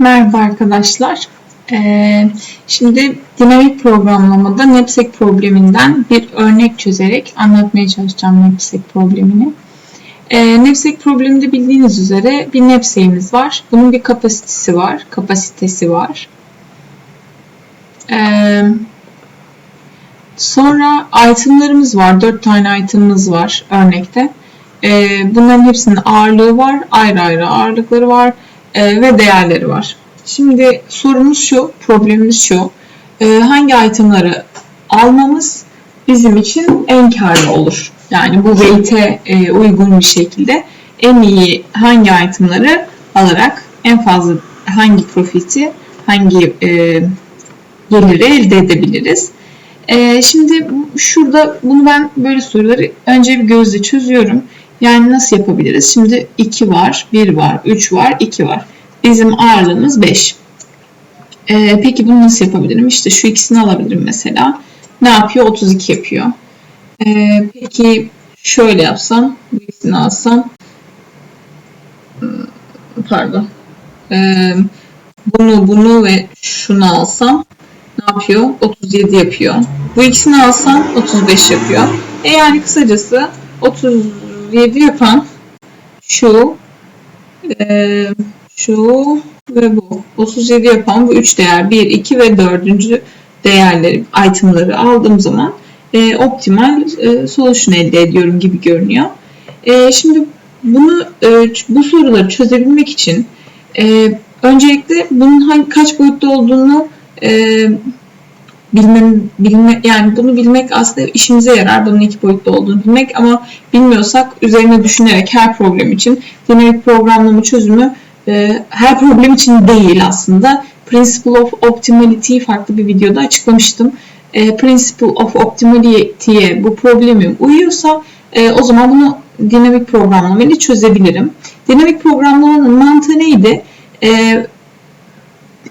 Merhaba arkadaşlar. Ee, şimdi dinamik programlamada knapsack probleminden bir örnek çözerek anlatmaya çalışacağım knapsack problemini. Ee, knapsack probleminde bildiğiniz üzere bir knapsack'imiz var. Bunun bir kapasitesi var. Kapasitesi var. Ee, sonra itemlarımız var. 4 tane itemımız var örnekte. Ee, bunların hepsinin ağırlığı var. Ayrı ayrı ağırlıkları var e, ve değerleri var. Şimdi sorumuz şu, problemimiz şu. E, hangi itemları almamız bizim için en karlı olur? Yani bu weight'e e, uygun bir şekilde en iyi hangi itemları alarak en fazla hangi profiti, hangi e, geliri elde edebiliriz? E, şimdi şurada bunu ben böyle soruları önce bir gözle çözüyorum. Yani nasıl yapabiliriz? Şimdi 2 var, 1 var, 3 var, 2 var. Bizim ağırlığımız 5. Ee, peki bunu nasıl yapabilirim? İşte şu ikisini alabilirim mesela. Ne yapıyor? 32 yapıyor. Ee, peki şöyle yapsam, bu ikisini alsam, hmm, pardon, ee, bunu, bunu ve şunu alsam ne yapıyor? 37 yapıyor. Bu ikisini alsam 35 yapıyor. E yani kısacası 37 yapan şu, ee, şu ve bu. 37 yapan bu 3 değer 1, 2 ve 4. değerleri, itemları aldığım zaman e, optimal e, solution elde ediyorum gibi görünüyor. E, şimdi bunu e, bu soruları çözebilmek için e, öncelikle bunun hangi kaç boyutta olduğunu e, bilmem bilme yani bunu bilmek aslında işimize yarar bunun iki boyutlu olduğunu bilmek ama bilmiyorsak üzerine düşünerek her problem için dinamik programlama çözümü e, her problem için değil aslında. Principle of Optimality'yi farklı bir videoda açıklamıştım. E, Principle of Optimality'ye bu problemim uyuyorsa e, o zaman bunu dinamik programlamayla çözebilirim. Dinamik programlamanın mantığı neydi? E,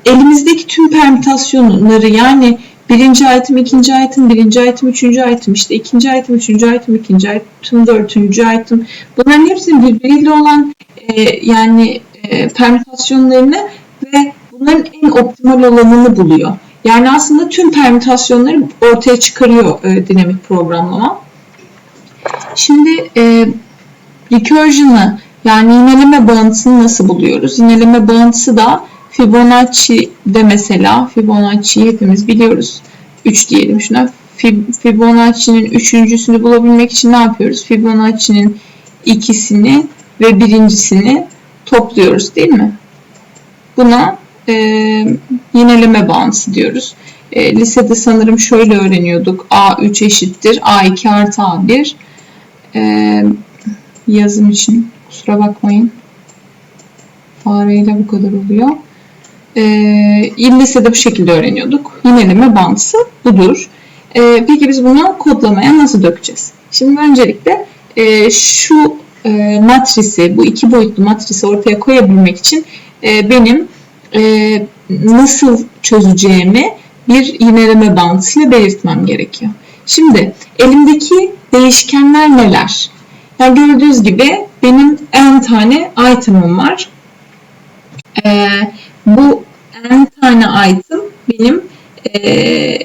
elimizdeki tüm permütasyonları yani birinci item, ikinci item, birinci item, üçüncü item, işte ikinci item, üçüncü item, ikinci item, dördüncü item. Bunların hepsinin birbiriyle olan e, yani e, permütasyonlarını ve bunların en optimal olanını buluyor. Yani aslında tüm permütasyonları ortaya çıkarıyor e, dinamik programlama. Şimdi e, recursion'ı yani yineleme bağıntısını nasıl buluyoruz? Yineleme bağıntısı da Fibonacci'de mesela Fibonacci'yi hepimiz biliyoruz. 3 diyelim şuna. Fibonacci'nin üçüncüsünü bulabilmek için ne yapıyoruz? Fibonacci'nin ikisini ve birincisini topluyoruz değil mi? Buna e, yineleme bağıntısı diyoruz. E, lisede sanırım şöyle öğreniyorduk. A3 eşittir A2 artı A1. E, yazım için kusura bakmayın. Fareyle bu kadar oluyor. E, lisede bu şekilde öğreniyorduk. Yineleme bağıntısı budur. E, peki biz bunu kodlamaya nasıl dökeceğiz? Şimdi öncelikle e, şu e, matrisi, bu iki boyutlu matrisi ortaya koyabilmek için e, benim e, nasıl çözeceğimi bir yineleme bağıntısıyla belirtmem gerekiyor. Şimdi elimdeki değişkenler neler? Yani gördüğünüz gibi benim n tane item'ım var. E, bu tane item benim e,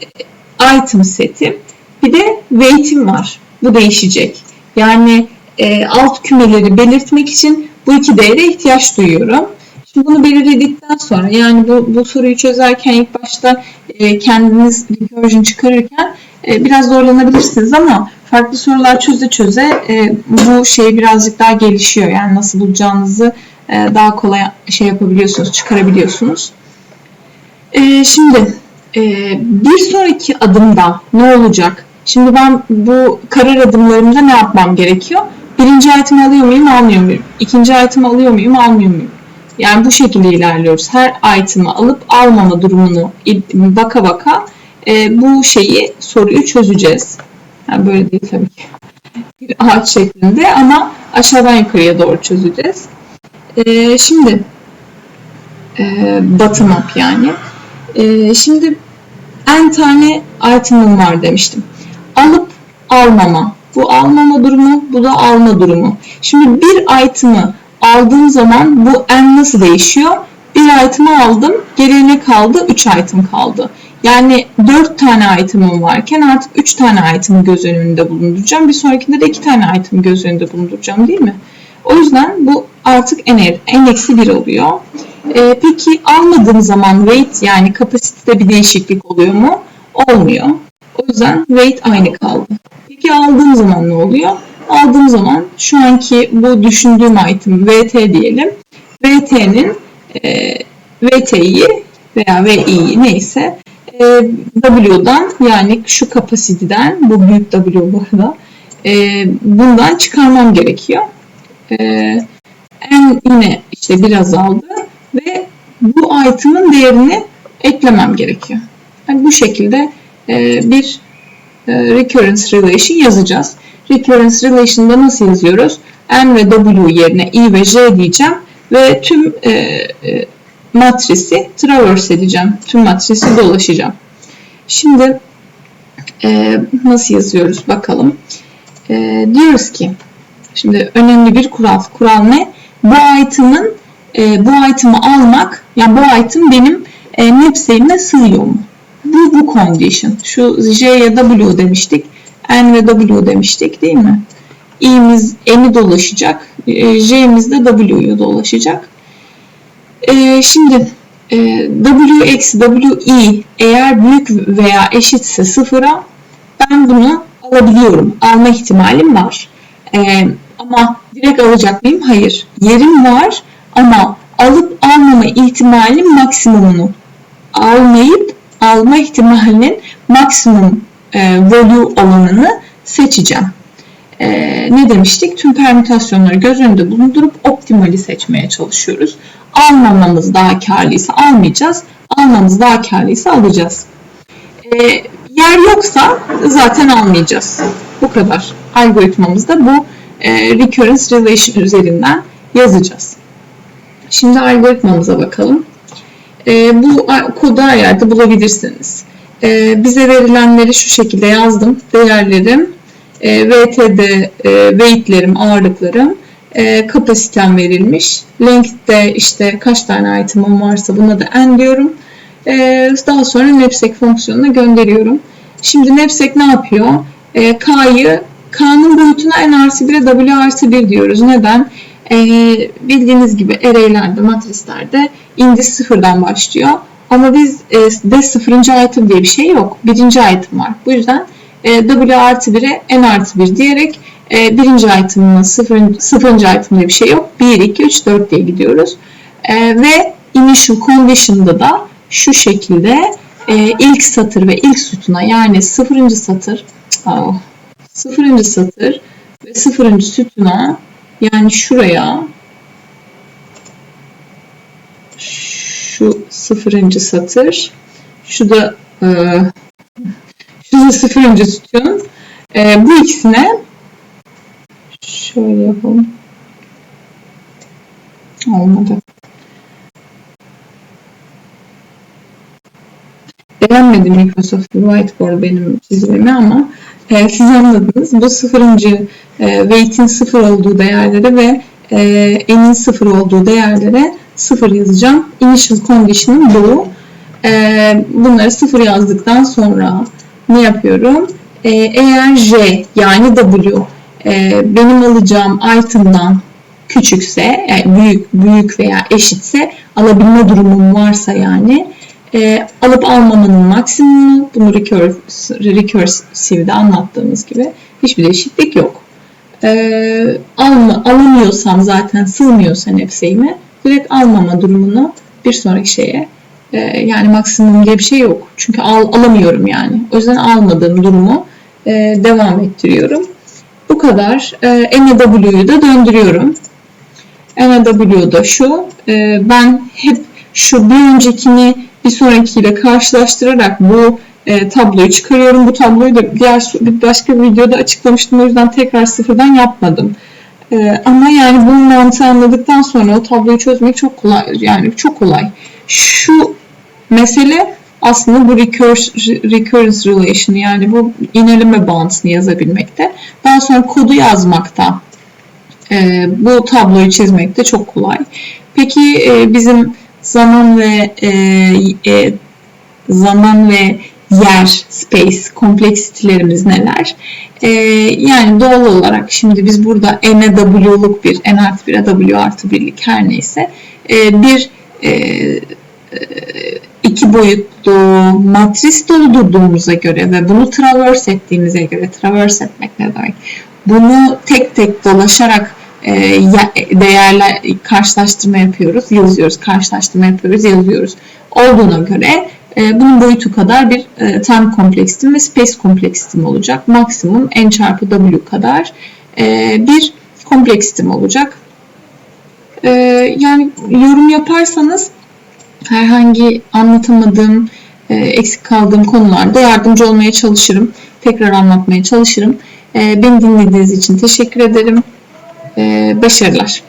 item setim. Bir de weight'im var. Bu değişecek. Yani e, alt kümeleri belirtmek için bu iki değere ihtiyaç duyuyorum. Şimdi bunu belirledikten sonra yani bu, bu soruyu çözerken ilk başta e, kendiniz recursion çıkarırken e, biraz zorlanabilirsiniz ama farklı sorular çöze çöze e, bu şey birazcık daha gelişiyor. Yani nasıl bulacağınızı e, daha kolay şey yapabiliyorsunuz, çıkarabiliyorsunuz. E, şimdi e, bir sonraki adımda ne olacak? Şimdi ben bu karar adımlarımda ne yapmam gerekiyor? birinci item alıyor muyum, almıyor muyum? İkinci item alıyor muyum, almıyor muyum? Yani bu şekilde ilerliyoruz. Her item'ı alıp almama durumunu baka baka e, bu şeyi, soruyu çözeceğiz. Yani böyle değil tabii ki. Bir ağaç şeklinde ama aşağıdan yukarıya doğru çözeceğiz. E, şimdi e, bottom up yani. E, şimdi en tane item'ım var demiştim. Alıp almama bu almama durumu, bu da alma durumu. Şimdi bir item'ı aldığım zaman bu n nasıl değişiyor? Bir item'ı aldım. Geriye kaldı? 3 item kaldı. Yani 4 tane item'ım varken artık 3 tane item'ı göz önünde bulunduracağım. Bir sonrakinde de 2 tane item'ı göz önünde bulunduracağım değil mi? O yüzden bu artık en, en eksi 1 oluyor. Ee, peki almadığım zaman weight yani kapasitede bir değişiklik oluyor mu? Olmuyor. O yüzden weight aynı kaldı. Peki aldığım zaman ne oluyor? Aldığım zaman şu anki bu düşündüğüm item VT diyelim. VT'nin e, VT'yi veya VI'yi neyse e, W'dan yani şu kapasiteden bu büyük W bu arada e, bundan çıkarmam gerekiyor. E, en yine işte biraz aldı bu item'ın değerini eklemem gerekiyor. Yani bu şekilde e, bir e, recurrence relation yazacağız. Recurrence relation'da nasıl yazıyoruz? N ve W yerine I ve J diyeceğim ve tüm e, e, matrisi traverse edeceğim. Tüm matrisi dolaşacağım. Şimdi e, nasıl yazıyoruz bakalım. E, diyoruz ki şimdi önemli bir kural. Kural ne? Bu item'ın e, bu item'ı almak yani bu item benim e, maps'ime sığıyor mu? Bu bu condition. Şu J'ye W demiştik. N ve W demiştik değil mi? i'miz n'i dolaşacak. E, j'miz de w'yu dolaşacak. E, şimdi e, w eksi wi eğer büyük veya eşitse sıfıra ben bunu alabiliyorum. Alma ihtimalim var. E, ama direkt alacak mıyım? Hayır. Yerim var ama alıp almama ihtimalim maksimumunu almayıp alma ihtimalinin maksimum e, value olanını seçeceğim. E, ne demiştik? Tüm permütasyonları göz önünde bulundurup optimali seçmeye çalışıyoruz. Almamamız daha karlıysa almayacağız. Almamız daha karlıysa alacağız. E, yer yoksa zaten almayacağız. Bu kadar. Algoritmamızda bu e, recurrence relation üzerinden yazacağız. Şimdi algoritmamıza bakalım. E, bu kodu her yerde bulabilirsiniz. E, bize verilenleri şu şekilde yazdım. Değerlerim, e, VTD, e, weightlerim, ağırlıklarım, e, kapasitem verilmiş. Length'te işte kaç tane item'ım varsa buna da n diyorum. E, daha sonra knapsack fonksiyonuna gönderiyorum. Şimdi knapsack ne yapıyor? E, K'yı K'nın boyutuna n artı 1'e W artı 1 diyoruz. Neden? E, bildiğiniz gibi array'lerde, matrislerde indi sıfırdan başlıyor. Ama biz e, de sıfırıncı item diye bir şey yok. Birinci item var. Bu yüzden e, W artı 1'e N artı 1 diyerek e, birinci item'ın sıfırıncı, sıfırıncı item diye bir şey yok. 1, 2, 3, 4 diye gidiyoruz. Ve initial condition'da da şu şekilde ilk satır ve ilk sütuna yani sıfırıncı satır oh, sıfırıncı satır ve sıfırıncı sütuna yani şuraya. Şu sıfırıncı satır. Şu da e, şu da sıfırıncı sütun. E, bu ikisine şöyle yapalım. Olmadı. Beğenmedi Microsoft Whiteboard benim çizimimi ama e, siz anladınız. Bu sıfırıncı e, weight'in sıfır olduğu değerlere ve e, n'in sıfır olduğu değerlere sıfır yazacağım. Initial condition'ım bu. E, bunları sıfır yazdıktan sonra ne yapıyorum? E, eğer J yani W e, benim alacağım item'dan küçükse, yani büyük büyük veya eşitse alabilme durumum varsa yani e, alıp almamanın maksimumu bunu recursive'de anlattığımız gibi hiçbir değişiklik yok. E, alma, alamıyorsam zaten sığmıyorsa nefseyime direkt almama durumunu bir sonraki şeye e, yani maksimum diye bir şey yok. Çünkü al, alamıyorum yani. O yüzden almadığım durumu e, devam ettiriyorum. Bu kadar. E, NW'yu da döndürüyorum. NW'da şu. E, ben hep şu bir öncekini bir sonrakiyle karşılaştırarak bu e, tabloyu çıkarıyorum. Bu tabloyu da diğer bir başka bir videoda açıklamıştım. O yüzden tekrar sıfırdan yapmadım. E, ama yani bu mantığı anladıktan sonra o tabloyu çözmek çok kolay. Yani çok kolay. Şu mesele aslında bu recurrence relation yani bu ineleme bağıntısını yazabilmekte. Daha sonra kodu yazmakta e, bu tabloyu çizmekte çok kolay. Peki e, bizim zaman ve e, e, zaman ve yer, space, kompleksitelerimiz neler? E, yani doğal olarak şimdi biz burada n'e w'luk bir, n artı 1'e w artı birlik her neyse e, bir e, e, iki boyutlu matris doldurduğumuza göre ve bunu traverse ettiğimize göre, traverse etmek ne demek? Bunu tek tek dolaşarak değerler karşılaştırma yapıyoruz, yazıyoruz, karşılaştırma yapıyoruz, yazıyoruz. Olduğuna göre e, bunun boyutu kadar bir e, time kompleksitim ve space kompleksitim olacak. Maksimum n çarpı w kadar e, bir kompleksitim olacak. E, yani yorum yaparsanız herhangi anlatamadığım, e, eksik kaldığım konularda yardımcı olmaya çalışırım. Tekrar anlatmaya çalışırım. E, beni dinlediğiniz için teşekkür ederim. E, başarılar.